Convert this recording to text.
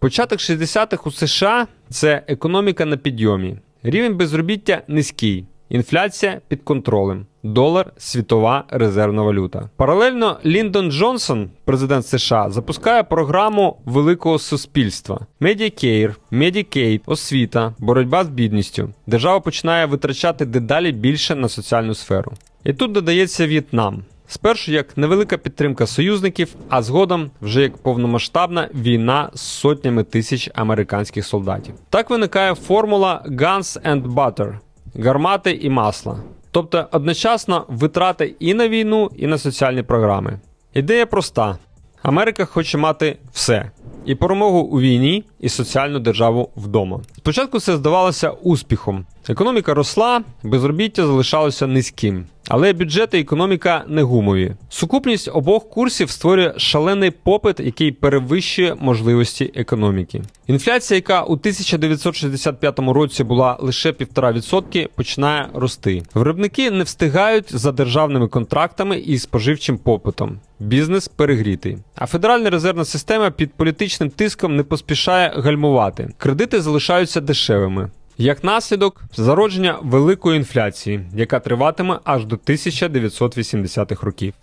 Початок 60-х у США це економіка на підйомі. Рівень безробіття низький, інфляція під контролем, долар світова резервна валюта. Паралельно Ліндон Джонсон, президент США, запускає програму великого суспільства: Medicare, Medicaid, освіта, боротьба з бідністю. Держава починає витрачати дедалі більше на соціальну сферу. І тут додається В'єтнам. Спершу як невелика підтримка союзників, а згодом вже як повномасштабна війна з сотнями тисяч американських солдатів. Так виникає формула Guns and Butter – гармати і масла. Тобто одночасно витрати і на війну, і на соціальні програми. Ідея проста: Америка хоче мати все: і перемогу у війні, і соціальну державу вдома. Спочатку це здавалося успіхом. Економіка росла, безробіття залишалося низьким. Але бюджет і економіка не гумові. Сукупність обох курсів створює шалений попит, який перевищує можливості економіки. Інфляція, яка у 1965 році була лише 1,5%, починає рости. Виробники не встигають за державними контрактами і споживчим попитом. Бізнес перегрітий. А Федеральна резервна система під політичним тиском не поспішає гальмувати. Кредити залишаються дешевими. Як наслідок, зародження великої інфляції, яка триватиме аж до 1980-х років.